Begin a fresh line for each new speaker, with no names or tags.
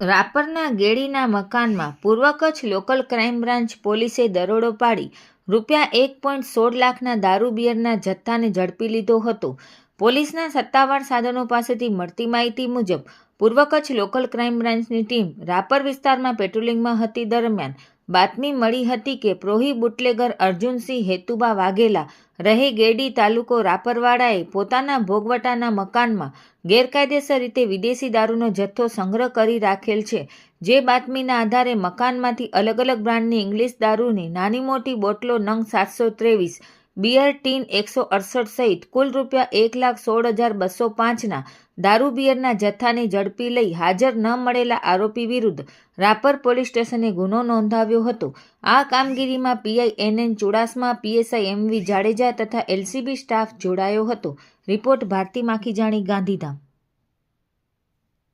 રાપરના ગેડીના મકાનમાં પૂર્વ Kutch local crime branch પોલીસે દરોડો પાડી રૂપિયા એક પોઈન્ટ સોળ લાખના દારૂ બિયરના જથ્થાને ઝડપી લીધો હતો. પોલીસના સત્તાવાર સાધનો પાસેથી મળતી માહિતી મુજબ પૂર્વ કચ્છ લોકલ ક્રાઇમ બ્રાન્ચની ટીમ રાપર વિસ્તારમાં પેટ્રોલિંગમાં હતી દરમિયાન બાતમી મળી હતી કે પ્રોહી બુટલેગર અર્જુનસિંહ હેતુબા વાઘેલા રહે ગેડી તાલુકો રાપરવાડાએ પોતાના ભોગવટાના મકાનમાં ગેરકાયદેસર રીતે વિદેશી દારૂનો જથ્થો સંગ્રહ કરી રાખેલ છે. જે બાતમીના આધારે મકાનમાંથી અલગ અલગ બ્રાન્ડની ઇંગ્લિશ દારૂની નાની મોટી બોટલો નંગ સાતસો ત્રેવીસ બિયર ટીન એકસો અડસઠ સહિત કુલ રૂપિયા એક લાખ સોળ હજાર બસો પાંચના દારૂ બિયરના જથ્થાને ઝડપી લઈ હાજર ન મળેલા આરોપી વિરુદ્ધ રાપર પોલીસ સ્ટેશને ગુનો નોંધાવ્યો હતો. આ કામગીરીમાં PI N N Chudasama PSI MV Jadeja તથા એલસીબી સ્ટાફ જોડાયો હતો. રિપોર્ટ ભારતી માખીજાણી, ગાંધીધામ.